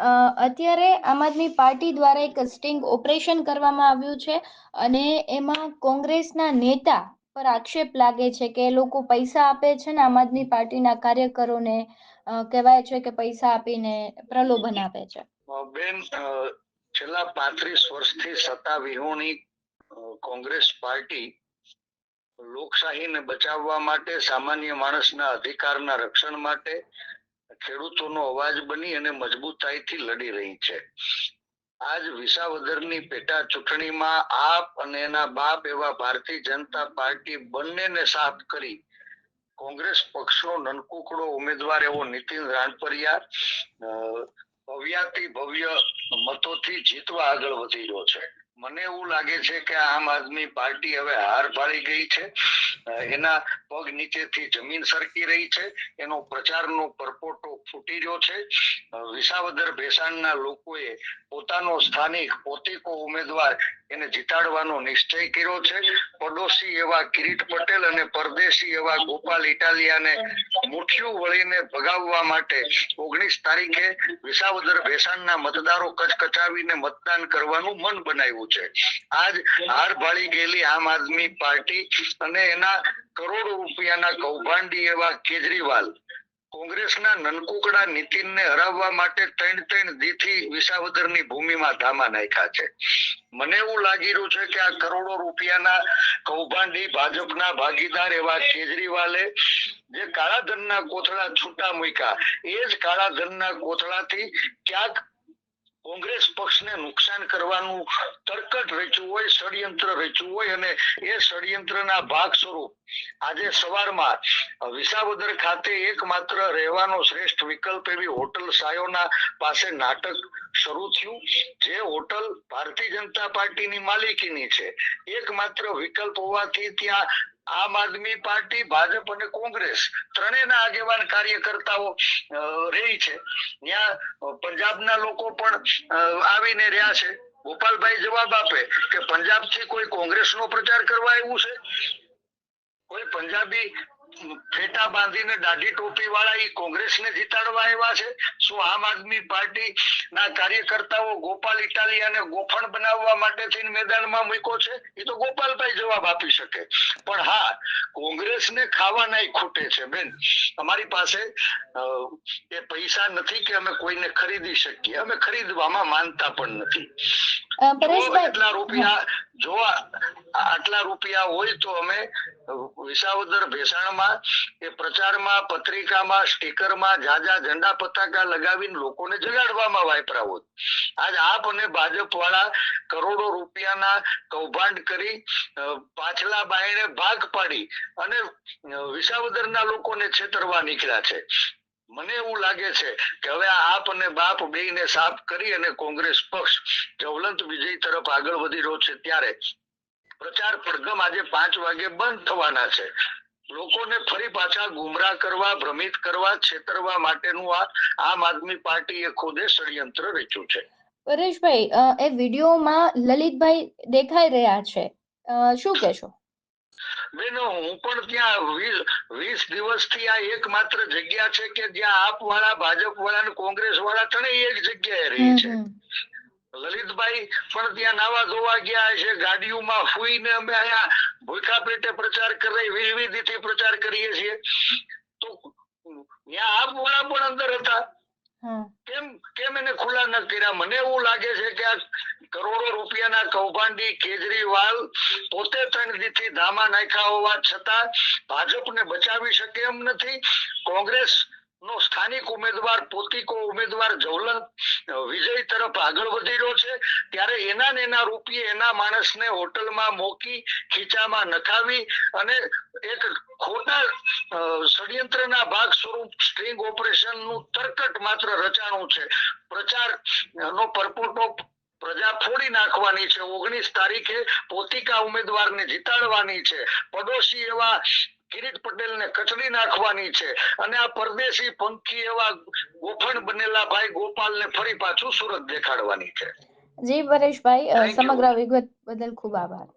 અત્યારે આમ આદમી પાર્ટી દ્વારા એક સ્ટિંગ ઓપરેશન કરવામાં આવ્યું છે અને એમાં કોંગ્રેસના નેતા પર આક્ષેપ લાગે છે કે એ લોકો પૈસા આપે છે ને આમ આદમી પાર્ટીના કાર્યકરોને કહેવાય છે કે પૈસા આપીને પ્રલોભન આપે છે. બેન છેલ્લા પાંત્રીસ વર્ષથી સત્તા વિહોણી કોંગ્રેસ પાર્ટી લોકશાહીને બચાવવા માટે, સામાન્ય માણસના અધિકારના રક્ષણ માટે ખેડૂતોનો અવાજ બની અને મજબૂતાઈથી લડી રહી છે. આજ વિસાવદરની પેટા ચૂંટણીમાં આપ અને એના બાપ એવા ભારતીય જનતા પાર્ટી બંનેને સાથ કરી કોંગ્રેસ પક્ષનો નનકુકડો ઉમેદવાર એવો નીતિન રાણપરિયા ભવ્યાતિ ભવ્ય મતોથી જીતવા આગળ વધી રહ્યો છે. મને એવું લાગે છે કે આમ આદમી પાર્ટી હવે હાર ભાળી ગઈ છે. એના પગ નીચેથી જમીન સરકી રહી છે. એનો પ્રચારનો પરપોટો ફૂટી રહ્યો છે. વિસાવદર ભેસાણના લોકોએ પોતાનો સ્થાનિક પોતીકો ઉમેદવાર એને જીતાડવાનો નિશ્ચય કર્યો છે. પડોશી એવા કિરીટ પટેલ અને પરદેશી એવા ગોપાલ ઇટાલિયાને મુઠ્યું વળીને ભગાવવા માટે ઓગણીસ તારીખે વિસાવદર ભેસાણના મતદારો કચકચાવીને મતદાન કરવાનું મન બનાવ્યું છે. આજ હાર ભાળી ગયેલી આમ આદમી પાર્ટી અને એના કરોડો રૂપિયાના કૌભાંડી એવા કેજરીવાલ કોંગ્રેસના નનકુકડા નીતિનને હરાવવા માટે ત્રણ ત્રણ દીથી વિસાવદરની ભૂમિમાં ધામા નાખ્યા છે. મને એવું લાગી રહ્યું છે કે આ કરોડો રૂપિયાના કૌભાંડી ભાજપના ભાગીદાર એવા કેજરીવાલે જે કાળા ધનના કોથળા છૂટા મૂક્યા, એ જ કાળા ધનના કોથળાથી ક્યાંક કોંગ્રેસ પક્ષને નુકસાન કરવાનું તરકટ રચ્યું હોય, ષડયંત્ર રચ્યું હોય અને એ ષડયંત્રના ભાગ સ્વરૂપ આજે સવારમાં વિસાવદર ખાતે એકમાત્ર રહેવાનો શ્રેષ્ઠ વિકલ્પ એવી હોટલ સાયોના પાસે નાટક શરૂ થયું, જે હોટલ ભારતીય જનતા પાર્ટીની માલિકીની છે. એકમાત્ર વિકલ્પ હોવાથી ત્યાં આમ આદમી પાર્ટી, ભાજપ અને કોંગ્રેસ ત્રણેયના આગેવાન કાર્યકર્તાઓ રહી છે. ત્યાં પંજાબના લોકો પણ આવીને રહ્યા છે. ગોપાલભાઈ જવાબ આપે કે પંજાબથી કોઈ કોંગ્રેસનો પ્રચાર કરવા આવ્યું છે? કોઈ પંજાબી ફેટા બાંધીને દાઢી ટોપી વાળા ઈ કોંગ્રેસને જીતાડવા આવ્યા છે. શું આમ આદમી પાર્ટી ના કાર્યકર્તાઓ ગોપાલ ઇટાલિયાને ગોફણ બનાવવા માટે થઈને મેદાનમાં મૂક્યો છે? એ તો ગોપાલભાઈ જવાબ આપી શકે. પણ હા કોંગ્રેસને ખાવાના ખૂટે છે બેન. અમારી પાસે એ પૈસા નથી કે અમે કોઈને ખરીદી શકીએ. અમે ખરીદવામાં માનતા પણ નથી. એટલા રૂપિયા જો આટલા રૂપિયા હોય તો અમે વિસાવદર ભેસાણમાં એ પ્રચારમાં, પત્રિકામાં, સ્ટીકરમાં જાજા ઝંડા પતાકા લગાવીને લોકોને જગાડવામાં વાપરાવો આજ આપ અને ભાજપ વાળા કરોડો રૂપિયાના કૌભાંડ કરી પાછલા બાયણે ભાગ પાડી અને વિસાવદરના લોકોને છેતરવા નીકળ્યા છે. મને એવું લાગે છે કે હવે આપ અને બાપ બેયને સાફ કરી અને કોંગ્રેસ પક્ષ જવલંત વિજય તરફ આગળ વધી રહ્યો છે ત્યારે પ્રચાર પડઘમ આજે પાંચ વાગે બંધ થવાના છે. લોકોને ફરી પાછા ગુમરાહ કરવા ભ્રમિત કરવા છેતરવા માટેનું આ આમ આદમી પાર્ટીએ ખુદે ષડયંત્ર રચ્યું છે. પરેશભાઈ એ વિડીયોમાં લલિતભાઈ દેખાઈ રહ્યા છે. શું કહેશો? બેન હું પણ ત્યાં વીસ વીસ દિવસથી આ એકમાત્ર જગ્યા છે કે જ્યાં આપ વાળા ભાજપ વાળા અને કોંગ્રેસ વાળા ત્રણેય એક જગ્યાએ રહી છે. લલિતભાઈ પણ ત્યાં નાવા ધોવા ગયા છે ગાડીઓમાં ફૂઈને અમે અહીંયા ભૂખા પેટે પ્રચાર કરી વિવિધિથી પ્રચાર કરીએ છીએ. તો ત્યાં આ વાળા પણ અંદર હતા. કેમ કેમ એને ખુલ્લા ન કર્યા? મને એવું લાગે છે કે આ કરોડો રૂપિયાના કૌભાંડી કેજરીવાલ પોતે ત્રણ દીથી ધામા નાખ્યા હોવા છતાં ભાજપને બચાવી શકે એમ નથી. કોંગ્રેસ નો સ્થાનિક ઉમેદવાર, પોતીકો ઉમેદવાર, જવલંત વિજય તરફ આગળ વધી રહ્યો છે. ત્યારે એના ને એના રૂપિયે એના માણસને હોટલમાં મોકી, ખીચામાં નખાવી અને એક ખોટા ષડયંત્રના ભાગ સ્વરૂપ સ્ટ્રિંગ ઓપરેશનનું તરકટ માત્ર રચાણું છે. પ્રચાર નો પરપોટો પ્રજા ફોડી નાખવાની છે. ઓગણીસ તારીખે પોતિકા ઉમેદવારને જીતાડવાની છે. પડોશી એવા કિરીટ પટેલ ને કચડી નાખવાની છે. અને આ પરદેશી પંખી એવા ગોફણ બનેલા ભાઈ ગોપાલ ને ફરી પાછું સુરત દેખાડવાની છે. જી પરેશભાઈ. સમગ્ર વિગત બદલ ખૂબ આભાર.